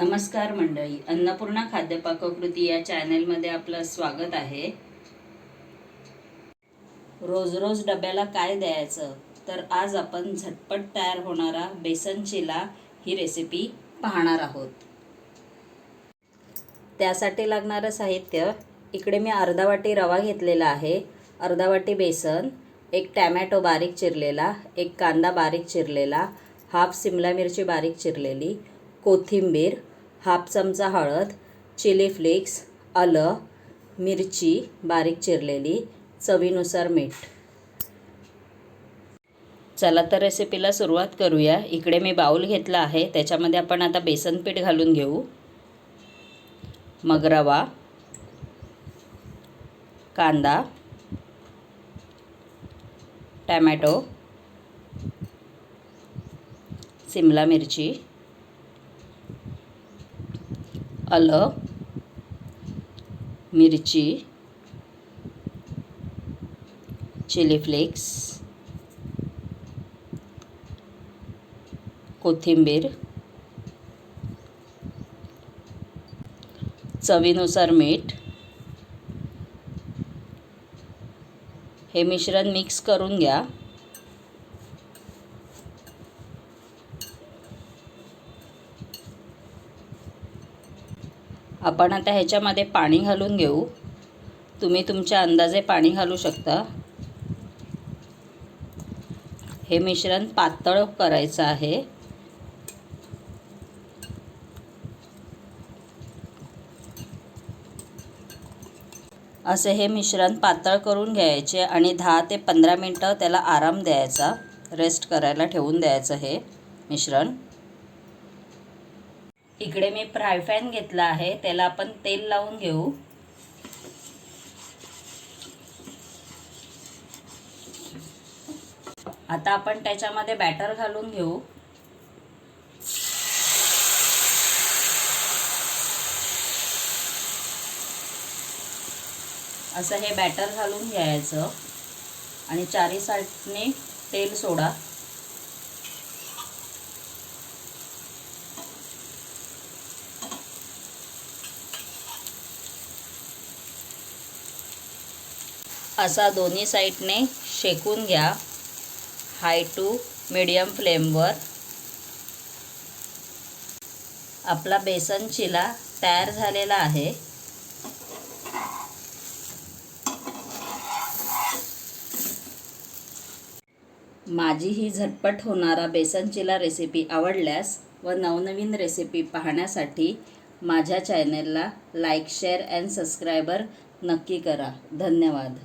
नमस्कार मंडळी अन्नपूर्णा खाद्यपाककृती या चॅनेलमध्ये आपलं स्वागत आहे. रोज रोज डब्याला काय द्यायचं? तर आज आपण झटपट तयार होणारा बेसन चिला ही रेसिपी पाहणार आहोत. त्यासाठी लागणारं साहित्य इकडे मी अर्धा वाटी रवा घेतलेला आहे अर्धा वाटी बेसन एक टॅमॅटो बारीक चिरलेला एक कांदा बारीक चिरलेला हाफ सिमला मिरची बारीक चिरलेली कोथिंबीर हाफ चमचा हळद चिली फ्लेक्स आलं मिरची बारीक चिरलेली चवीनुसार मीठ. चला तर रेसिपीला सुरुवात करूया. इकडे मी बाऊल घेतला आहे. त्याच्यामध्ये आपण आता बेसन पीठ घालून घेऊ. मग रवा कांदा टॅमॅटो सिमला मिरची आलं मिरची चिली फ्लेक्स कोथिंबीर चवीनुसार मीठ. हे मिश्रण मिक्स करून घ्या. आपण आता ह्याच्यामध्ये पाणी घालून घेऊ. तुम्ही तुमच्या अंदाजे पाणी घालू शकता. हे मिश्रण पातळ करायचं आहे. असे हे मिश्रण पातळ करून घ्यायचे आणि दहा ते पंधरा मिनटं त्याला आराम द्यायचा. रेस्ट करायला ठेवून द्यायचं हे मिश्रण. इकडे मी फ्राय पॅन घेतला आहे त्याला आपण तेल लावून घेऊ. आता आपण त्याच्यामध्ये बॅटर घालून घेऊ. असं हे बॅटर घालून घ्यायचं. आणि चारी साईडने तेल सोडा. असा दोन्ही साईडने शेकून घ्या. हाय टू मिडियम फ्लेमवर. आपला बेसन चिला तयार झालेला आहे. माझी ही झटपट होणारा बेसन चिला रेसिपी आवडल्यास व नवनवीन रेसिपी पाहण्यासाठी माझ्या चॅनेलला लाईक शेअर अँड सबस्क्रायबर नक्की करा. धन्यवाद.